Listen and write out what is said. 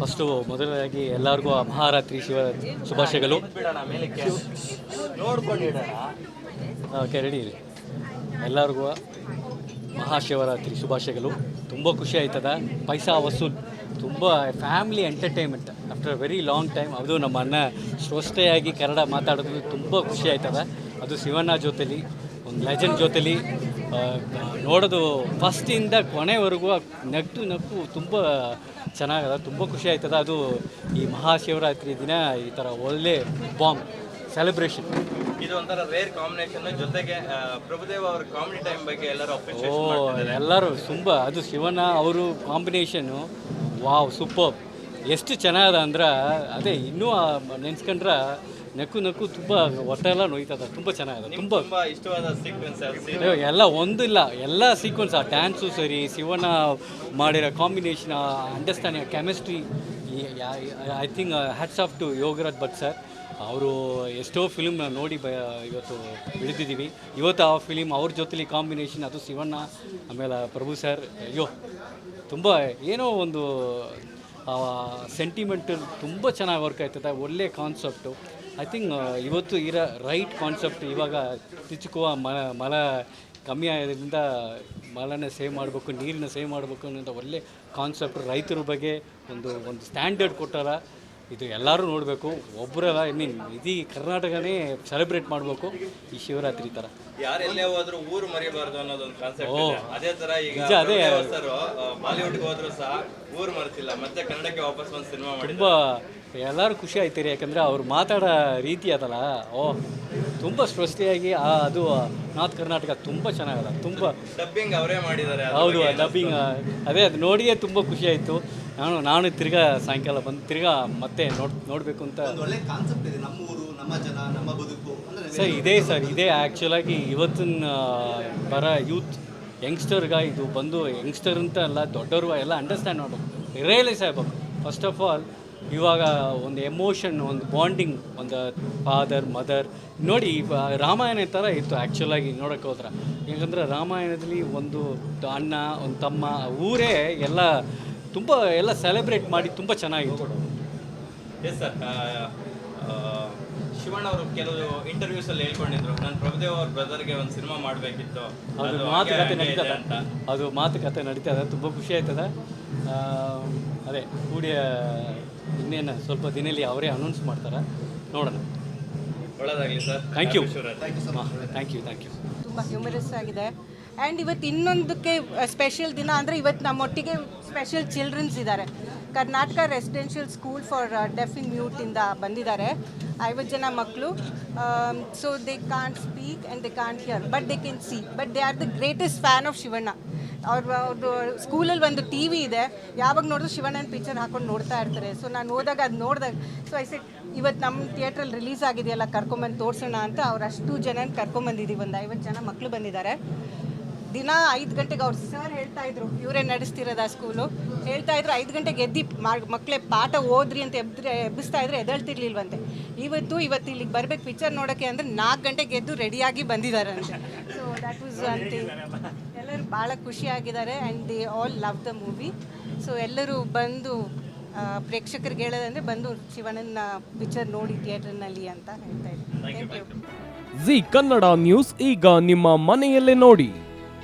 First ಮೊದಲನೇದಾಗಿ ಎಲ್ಲರಿಗೂ ಮಹಾರಾತ್ರಿ ಶಿವ ಶುಭಾಶಯಗಳು. ಓಕೆ ರೆಡಿ ಇರಿ. ಎಲ್ಲರಿಗೂ ಮಹಾಶಿವರಾತ್ರಿ ಶುಭಾಶಯಗಳು. ತುಂಬ ಖುಷಿ ಆಯ್ತದ. ಪೈಸಾ ವಸೂಲ್, ತುಂಬ family entertainment after very long time ಅದು ನಮ್ಮ ಅಣ್ಣ ಸ್ವಸ್ಥೆಯಾಗಿ ಕನ್ನಡ ಮಾತಾಡೋದು ತುಂಬ ಖುಷಿ ಆಯ್ತದ. ಅದು ಶಿವಣ್ಣ ಜೊತೆಲಿ, ಒಂದು ಲೆಜೆಂಡ್ ಜೊತೆಲಿ ನೋಡೋದು ಫಸ್ಟಿಂದ ಕೊನೆವರೆಗೂ ನಗ್ಟು ನಕ್ಕು ತುಂಬ ಚೆನ್ನಾಗದ ತುಂಬ ಖುಷಿ ಆಯ್ತದ. ಅದು ಈ ಮಹಾಶಿವರಾತ್ರಿ ದಿನ ಈ ಥರ ಒಳ್ಳೆ ಬಾಂಬ್ ಸೆಲೆಬ್ರೇಷನ್ ಇದು ಒಂಥರ ರೇರ್ ಕಾಂಬಿನೇಷನ್ ಜೊತೆಗೆ ಪ್ರಭುದೇವ್ ಅವ್ರ ಕಾಮಿಡಿ ಟೈಮ್ ಬಗ್ಗೆ ಎಲ್ಲರೂ ಓ ಎಲ್ಲರೂ ತುಂಬ ಅದು ಶಿವನ ಅವರು ಕಾಂಬಿನೇಷನ್ನು ವಾವ್ ಸೂಪರ್ ಎಷ್ಟು ಚೆನ್ನಾಗದ ಅಂದ್ರೆ ಅದೇ ಇನ್ನೂ ನೆನ್ಸ್ಕೊಂಡ್ರೆ ನಕ್ಕು ನಕ್ಕು ತುಂಬ ಹೊಟ್ಟೆಲ್ಲ ನೋಯ್ತದ ತುಂಬ ಚೆನ್ನಾಗಿದೆ ತುಂಬ. ತುಂಬಾ ಇಷ್ಟವಾದ ಸೀಕ್ವೆನ್ಸ್ ಅಯ್ಯೋ, ಎಲ್ಲ ಒಂದಿಲ್ಲ ಎಲ್ಲ ಸೀಕ್ವೆನ್ಸ್ ಆ ಡ್ಯಾನ್ಸು ಸರಿ ಶಿವನ ಮಾಡಿರೋ combination understanding chemistry I think hats off to Yogaraj Bhat sir ಅವರು ಎಷ್ಟೋ ಫಿಲ್ಮ್ ನೋಡಿ ಬ ಇವತ್ತು ಬೆಳೆದಿದ್ದೀವಿ ಇವತ್ತು ಆ ಫಿಲಿಮ್ ಅವ್ರ ಜೊತೆಲಿ ಕಾಂಬಿನೇಷನ್ ಅದು ಶಿವಣ್ಣ ಆಮೇಲೆ ಪ್ರಭು ಸರ್ ಅಯ್ಯೋ ತುಂಬ ಏನೋ ಒಂದು ಸೆಂಟಿಮೆಂಟ್ ತುಂಬ ಚೆನ್ನಾಗಿ ವರ್ಕ್ ಆಯ್ತದೆ ಒಳ್ಳೆ ಕಾನ್ಸೆಪ್ಟು ಐ ಥಿಂಕ್ ಇವತ್ತು ಇರೋ ರೈಟ್ ಕಾನ್ಸೆಪ್ಟ್ ಇವಾಗ ತಿಚ್ಚುಕುವ ಮಲ ಮಲ ಕಮ್ಮಿ ಆಗೋದ್ರಿಂದ ಮಲನ ಸೇವ್ ಮಾಡಬೇಕು ನೀರನ್ನ ಸೇವ್ ಮಾಡಬೇಕು ಅನ್ನೋದು ಒಳ್ಳೆ ಕಾನ್ಸೆಪ್ಟ್ ರೈತರ ಬಗ್ಗೆ ಒಂದು ಒಂದು ಸ್ಟ್ಯಾಂಡರ್ಡ್ ಕೊಟ್ಟಾರ. ಇದು ಎಲ್ಲರೂ ನೋಡಬೇಕು. ಒಬ್ಬರಲ್ಲ ಐ ಮೀನ್ ಇಡೀ ಕರ್ನಾಟಕನೇ ಸೆಲೆಬ್ರೇಟ್ ಮಾಡಬೇಕು. ಈ ಶಿವರಾತ್ರಿ ಥರ ಯಾರೆಲ್ಲೇ ಹೋದ್ರು ಊರು ಮರಿಬಾರ್ದು ಅನ್ನೋದೊಂದು ಕಾನ್ಸೆಪ್ಟ್ ಇದೆ. ಅದೇ ತರ ಈಗ ನಿಜ, ಅದೇ. ಬಾಲಿವುಡ್ ಹೋದ್ರು ಸಹ ಊರು ಮರ್ತಿಲ್ಲ. ಮತ್ತೆ ಕನ್ನಡಕ್ಕೆ ವಾಪಸ್ ಒಂದು ಸಿನಿಮಾ ತುಂಬ ಎಲ್ಲರೂ ಖುಷಿ ಆಯ್ತೀರಿ ಯಾಕಂದರೆ ಅವ್ರು ಮಾತಾಡೋ ರೀತಿ ಅದಲ್ಲ. ಓ ತುಂಬ ಸ್ಪಷ್ಟಿಯಾಗಿ ಆ ಅದು ನಾರ್ತ್ ಕರ್ನಾಟಕ ತುಂಬ ಚೆನ್ನಾಗಲ್ಲ ತುಂಬ ಡಬ್ಬಿಂಗ್ ಅವರೇ ಮಾಡಿದ್ದಾರೆ ಅದ್ರ ಹೌದು ಬಗ್ಗೆ ಡಬ್ಬಿಂಗ್ ಅದೇ ಅದು ನೋಡಿಯೇ ತುಂಬ ಖುಷಿ ಆಯಿತು. ನಾನು ನಾನು ತಿರ್ಗಾ ಸಾಯಂಕಾಲ ಬಂದು ತಿರ್ಗಾ ಮತ್ತೆ ನೋಡ್ ನೋಡಬೇಕು ಅಂತ ಒಳ್ಳೆ ಕಾನ್ಸೆಪ್ಟ್ ಇದೆ. ನಮ್ಮ ಊರು ನಮ್ಮ ಜನ ನಮ್ಮ ಬದುಕು ಸರ್ ಇದೇ ಸರ್ ಇದೇ ಆ್ಯಕ್ಚುಲಾಗಿ ಇವತ್ತಿನ ಬರ ಯೂತ್ ಯಂಗ್ಸ್ಟರ್ಗೆ ಇದು ಬಂದು ಯಂಗ್ಸ್ಟರ್ ಅಂತ ಅಲ್ಲ ದೊಡ್ಡವರು ಎಲ್ಲ ಅಂಡರ್ಸ್ಟ್ಯಾಂಡ್ ಮಾಡಬೇಕು. ರಿಯಲೈಸ್ ಆಗಬೇಕು ಫಸ್ಟ್ ಆಫ್ ಆಲ್ ಇವಾಗ ಒಂದು ಎಮೋಷನ್ ಒಂದು ಬಾಂಡಿಂಗ್ ಒಂದು ಫಾದರ್ ಮದರ್ ನೋಡಿ ರಾಮಾಯಣ ಥರ ಇತ್ತು ಆ್ಯಕ್ಚುಲಾಗಿ ನೋಡೋಕೆ ಹೋದ್ರೆ. ಯಾಕಂದರೆ ರಾಮಾಯಣದಲ್ಲಿ ಒಂದು ಅಣ್ಣ ಒಂದು ತಮ್ಮ ಊರೇ ಎಲ್ಲ ತುಂಬ ಎಲ್ಲ ಸೆಲೆಬ್ರೇಟ್ ಮಾಡಿ ತುಂಬ ಚೆನ್ನಾಗಿತ್ತು. ಎಸ್ ಸರ್ ಶಿವಣ್ಣ ಅವರು ಕೆಲವು ಇಂಟರ್ವ್ಯೂಸ್ ಅಲ್ಲಿ ಹೇಳ್ಕೊಂಡಿದ್ರು. ನಾನು ಪ್ರಭುದೇವ್ ಅವ್ರ ಬ್ರದರ್ಗೆ ಒಂದು ಸಿನಿಮಾ ಮಾಡಬೇಕಿತ್ತು. ಅದು ಮಾತುಕತೆ ನಡೀತದ. ಅದು ಮಾತುಕತೆ ನಡೀತದೆ. ತುಂಬ ಖುಷಿ ಆಯ್ತದ. ಆ, ಅದೇ ಕೂಡಿಯ ಇನ್ನೇನು ಸ್ವಲ್ಪ ದಿನಲ್ಲಿ ಅವರೇ ಅನೌನ್ಸ್ ಮಾಡ್ತಾರೆ. ನೋಡೋಣ. ಒಳ್ಳೇದಾಗಲಿ sir thank you thank you so much thank you thank you ತುಂಬ ಹ್ಯೂಮರಸ್ ಆಗಿದೆ. ಆ್ಯಂಡ್ ಇವತ್ತು ಇನ್ನೊಂದಕ್ಕೆ ಸ್ಪೆಷಲ್ ದಿನ ಅಂದರೆ ಇವತ್ತು ನಮ್ಮೊಟ್ಟಿಗೆ ಸ್ಪೆಷಲ್ ಚಿಲ್ಡ್ರನ್ಸ್ ಇದ್ದಾರೆ. Karnataka residential school for deaf in ಮ್ಯೂಟಿಂದ ಬಂದಿದ್ದಾರೆ. ಐವತ್ತು ಜನ ಮಕ್ಕಳು. So they can't speak and they can't hear but they can see but they are the greatest fan of Shivanna. ಅವ್ರ ಅವ್ರದ್ದು ಸ್ಕೂಲಲ್ಲಿ ಒಂದು ಟಿ ವಿ ಇದೆ. ಯಾವಾಗ ನೋಡಿದ್ರು ಶಿವಣ್ಣನ ಪಿಕ್ಚರ್ ಹಾಕೊಂಡು ನೋಡ್ತಾ ಇರ್ತಾರೆ. ಸೊ ನಾನು ಹೋದಾಗ ಅದು ನೋಡಿದಾಗ ಸೊ ಐ ಸೆಟ್ ಇವತ್ತು ನಮ್ಮ ಥಿಯೇಟ್ರಲ್ಲಿ ರಿಲೀಸ್ ಆಗಿದೆಯಲ್ಲ, ಕರ್ಕೊಂಬಂದು ತೋರಿಸೋಣ ಅಂತ ಅವ್ರು ಅಷ್ಟು ಜನ ಕರ್ಕೊಂಬಂದಿದ್ದೀವಿ. ಒಂದು ಐವತ್ತು ಜನ ಮಕ್ಕಳು ಬಂದಿದ್ದಾರೆ. ದಿನ ಐದು ಗಂಟೆಗೆ ಅವ್ರು ಸರ್ ಹೇಳ್ತಾ ಇದ್ರು ಇವರೇ ನಡೆಸ್ತಿರೋದು ಆ ಸ್ಕೂಲು ಹೇಳ್ತಾ ಇದ್ರು ಐದು ಗಂಟೆಗೆ ಎದ್ದಿ ಮಕ್ಕಳೇ ಪಾಠ ಓದ್ರಿ ಅಂತ ಎಬ್ದ್ರೆ ಎಬ್ಬಿಸ್ತಾ ಇದ್ರೆ ಎದಳ್ತಿರ್ಲಿಲ್ವಂತೆ ಇವತ್ತು ಇವತ್ತು ಇಲ್ಲಿಗೆ ಬರ್ಬೇಕು ಪಿಕ್ಚರ್ ನೋಡೋಕ್ಕೆ ಅಂದರೆ ನಾಲ್ಕು ಗಂಟೆಗೆ ಎದ್ದು ರೆಡಿಯಾಗಿ ಬಂದಿದ್ದಾರೆ ಅಂತ ಸೊ ದ್ಯಾಟ್ ವಾಸ್ ಅಂತ ಎಲ್ಲರೂ ಭಾಳ ಖುಷಿಯಾಗಿದ್ದಾರೆ and they all love the movie so ಎಲ್ಲರೂ ಬಂದು ಪ್ರೇಕ್ಷಕರಿಗೆ ಹೇಳೋದಂದ್ರೆ ಬಂದು ಶಿವಣ್ಣನ ಪಿಕ್ಚರ್ ನೋಡಿ ಥಿಯೇಟರ್ನಲ್ಲಿ ಅಂತ ಹೇಳ್ತಾ ಇದ್ದೀನಿ thank you Zee Kannada news ಈಗ ನಿಮ್ಮ ಮನೆಯಲ್ಲೇ ನೋಡಿ.